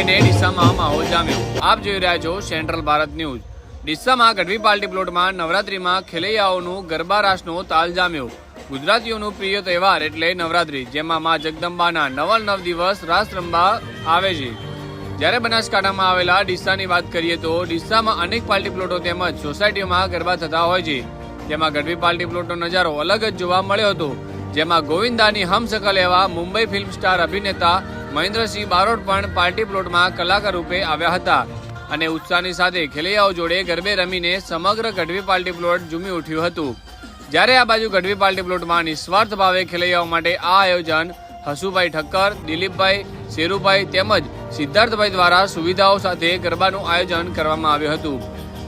લઈને ડીસામાં માહોલ જામ્યો. આપ જોઈ રહ્યા છો સેન્ટ્રલ ભારત ન્યૂઝ. ડીસામાં ગઢવી પાર્ટી પ્લોટમાં નવરાત્રીમાં ખેલૈયાઓનું ગરબા રાસનો તાલ જામ્યો. ગુજરાતીઓનું પ્રિય તહેવાર એટલે નવરાત્રી, જેમાં મા જગદંબાના નવલ નવ દિવસ રાસ રમવા આવે છે. જ્યારે બનાસકાંઠામાં આવેલા ડીસાની વાત કરીએ તો ડીસામાં અનેક પાર્ટી પ્લોટો તેમજ સોસાયટીઓમાં ગરબા થતા હોય છે. જેમાં ગઢવી પાર્ટી પ્લોટનો નજારો અલગ જ જોવા મળ્યો હતો. જેમાં ગોવિંદાની હમશકલ એવા મુંબઈ ફિલ્મ સ્ટાર અભિનેતા મહેન્દ્રસિંહ બારોટ પણ પાર્ટી પ્લોટમાં કલાકાર રૂપે આવ્યા હતા. અને ઉત્સાહની સાથે ખેલૈયાઓ જોડે ગરબે રમીને સમગ્ર ગઢવી પાર્ટી પ્લોટ ઝૂમી ઉઠ્યું હતું. જ્યારે આ બાજુ ગઢવી પાર્ટી પ્લોટમાં નિસ્વાર્થ ભાવે ખેલૈયાઓ માટે આ આયોજન, હસુભાઈ ઠક્કર, દિલીપભાઈ શેરુભાઈ તેમજ સિદ્ધાર્થભાઈ દ્વારા સુવિધાઓ સાથે ગરબાનું આયોજન કરવામાં આવ્યું હતું.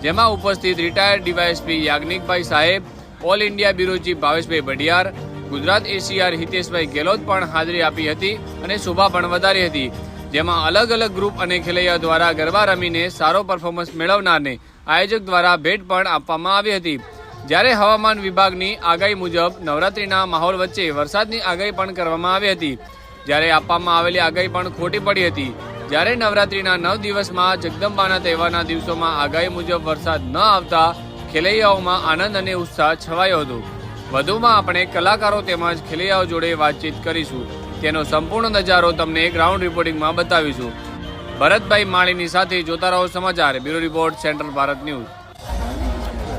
જેમાં ઉપસ્થિત રિટાયર્ડ ડીવાયએસપી યાજ્ઞિકભાઈ સાહેબ all India bureau chief Bhaveshbhai Bhadiyar Gujarat ACR Hiteshbhai Gehlot પણ હાજરી આપી હતી અને શોભા પણ વધારી હતી. જેમાં અલગ અલગ ગ્રુપ અને ખેલૈયા દ્વારા ગરબા રમીને સારો પરફોર્મન્સ મેળવનારને આયોજક દ્વારા ભેટ પણ આપવામાં આવી હતી. જ્યારે હવામાન વિભાગની આગાહી મુજબ નવરાત્રીના માહોલ વચ્ચે વરસાદની આગાહી પણ કરવામાં આવી હતી. જ્યારે આપવામાં આવેલી આગાહી પણ ખોટી પડી હતી. જ્યારે નવરાત્રીના નવ દિવસમાં જગદંબાના તહેવારના દિવસોમાં આગાહી મુજબ વરસાદ ન આવતા ખેલૈયાઓમાં આનંદ અને ઉત્સાહ છવાયો હતો. વધુમાં આપણે કલાકારો તેમજ ખેલૈયાઓ જોડે વાતચીત કરીશું. તેનો સંપૂર્ણ નજારો તમને ગ્રાઉન્ડ રિપોર્ટિંગમાં બતાવીશું. ભરતભાઈ માળીની સાથે જોતા રહો સમાચાર. Bureau report, central Bharat news.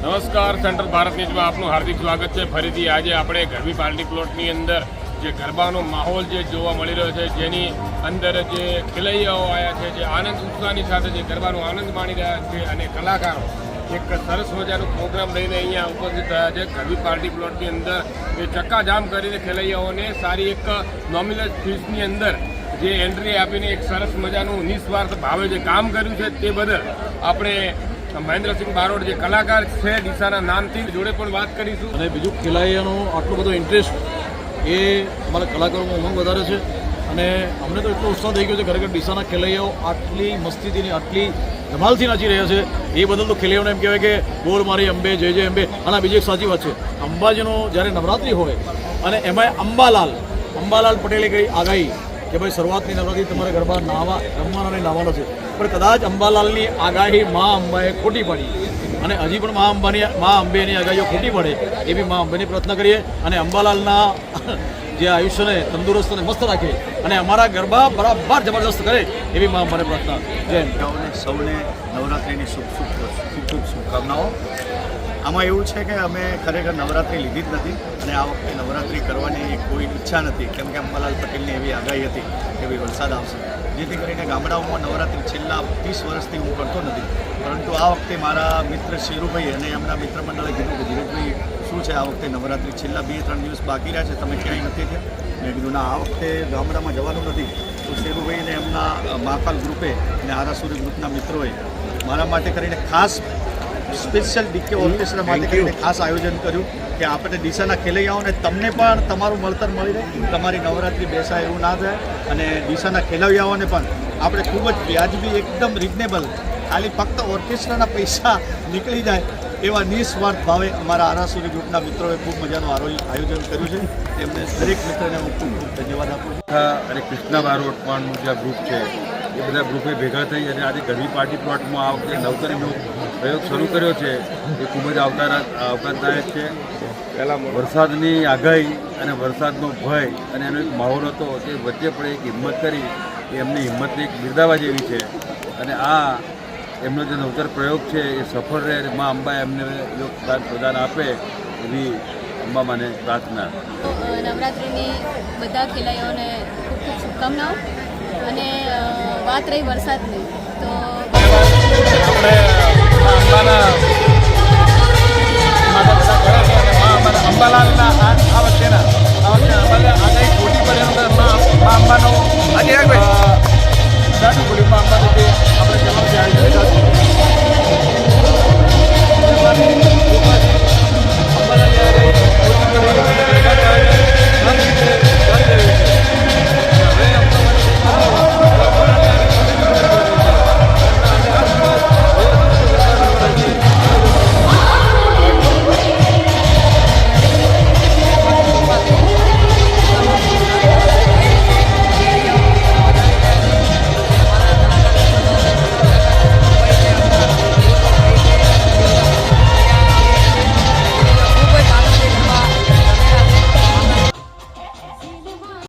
નમસ્કાર, સેન્ટ્રલ ભારત ન્યૂઝમાં આપનું હાર્દિક સ્વાગત છે. ફરીથી આજે આપણે ગરબી પાર્ટી પ્લોટની અંદર જે ગરબાનો માહોલ જે જોવા મળી રહ્યો છે, જેની અંદર જે ખેલૈયાઓ આવ્યા છે, જે આનંદ ઉત્સાહની સાથે જે ગરબાનો આનંદ માણી રહ્યા છે અને કલાકારો એક સરસ મજાનો પ્રોગ્રામ લઈને અહીંયા ઉપસ્થિત થયા છે. ગરબી પાર્ટી પ્લોટની અંદર એ ચક્કાજામ કરીને ખેલૈયાઓને સારી એક નોમિનલ ફીસની અંદર જે એન્ટ્રી આપીને એક સરસ મજાનું નિસ્વાર્થ ભાવે જે કામ કર્યું છે તે બદલ આપણે મહેન્દ્રસિંહ બારોડ જે કલાકાર છે, દિશાના નામથી જોડે પણ વાત કરીશું. અને બીજું ખેલાઈયાનો આટલો બધો ઇન્ટરેસ્ટ એ અમારા કલાકારોમાં ઉમંગ વધારે છે. અને અમને તો એટલો ઉત્સાહ થઈ ગયો છે, ખરેખર ડીસાના ખેલૈયાઓ આટલી મસ્તીથી આટલી ધમાલથી નાચી રહ્યા છે. એ બદલ તો ખેલૈયાઓને એમ કહેવાય કે બોલ મારી અંબે, જય જય અંબે. અને બીજી એક સાચી વાત છે, અંબાજીનો જ્યારે નવરાત્રિ હોય અને એમાંય અંબાલાલ અંબાલાલ પટેલે કઈ આગાહી કે ભાઈ શરૂઆતની નવરાત્રિ તમારે ગરબા નાવા, રમવાનો અને નાવાનો છે. પણ કદાચ અંબાલાલની આગાહી મા અંબાએ ખોટી પાડી અને હજી પણ મા અંબાની, મા અંબેની આગાહીઓ ખોટી પડે એ બી મા અંબેની પ્રાર્થના કરીએ. અને અંબાલાલના જે આયુષ્યને તંદુરસ્ત અને મસ્ત રાખે અને અમારા ગરબા બરાબર જબરદસ્ત કરે એવી મા અંબાને પ્રાર્થના. જય સૌને નવરાત્રિની શુભ શુભ ખૂબ ખૂબ શુભકામનાઓ. આમાં એવું છે કે અમે ખરેખર નવરાત્રિ લીધી જ નથી અને આ વખતે નવરાત્રિ કરવાની કોઈ ઈચ્છા નથી. કેમ કે અંબાલાલ પટેલની એવી આગાહી હતી કે ભાઈ વરસાદ આવશે. જેથી કરીને ગામડાઓમાં નવરાત્રિ છેલ્લા ત્રીસ વર્ષથી હું કરતો નથી. પરંતુ આ વખતે મારા મિત્ર શેરુભાઈ અને એમના મિત્ર મંડળે કીધું કે ધીરજભાઈ શું છે? આ વખતે નવરાત્રિ છેલ્લા બે ત્રણ દિવસ બાકી રહ્યા છે. તમે ક્યાંય નથી થયા મેં કીધું ના આ વખતે ગામડામાં જવાનું નથી. તો શેરુભાઈ અને એમના મહાકાલ ગ્રુપે અને આરાસુરી ગ્રુપના મિત્રોએ મારા માટે કરીને ખાસ સ્પેશિયલ ડીકે ઓર્કેસ્ટ્રા માટે કરીને ખાસ આયોજન કર્યું કે આપણે ડીસાના ખેલૈયાઓને તમને પણ તમારું મળતર મળી રહે. તમારી નવરાત્રિ બેસાય એવું ના થાય અને ડીસાના ખેલૈયાઓને પણ આપણે ખૂબ જ વ્યાજબી એકદમ રિઝનેબલ ખાલી ફક્ત ઓર્કેસ્ટ્રાના પૈસા નીકળી જાય એવા નિસ્વાર્થ ભાવે અમારા આરાસુરી ગ્રુપના મિત્રોએ ખૂબ મજાનું આયોજન કર્યું છે. તેમને દરેક મિત્રને હું ખૂબ ખૂબ ધન્યવાદ આપું છું. અને કૃષ્ણા બારોટ પણ જે ગ્રુપ છે, એ બધા ગ્રુપે ભેગા થઈ અને આજે ગરબી પાર્ટી પ્લોટમાં આ વખતે નવતરીનો પ્રયોગ શરૂ કર્યો છે. એ ખૂબ જ આવકાર આવકારદાયક છે. પહેલાં વરસાદની આગાહી અને વરસાદનો ભય અને એનો એક માહોલ હતો તે વચ્ચે પણ એક હિંમત કરી એમની હિંમતની એક બિરદાવા જેવી છે. અને આ એમનો જે નવતર પ્રયોગ છે એ સફળ રહે અને મા અંબા એમને યોગદાન પ્રદાન આપે એવી અંબા માને પ્રાર્થના નવરાત્રિની બધા ખેલાડીઓને ખૂબ ખૂબ શુભકામનાઓ અને વાત રહી વરસાદની. તો આપણે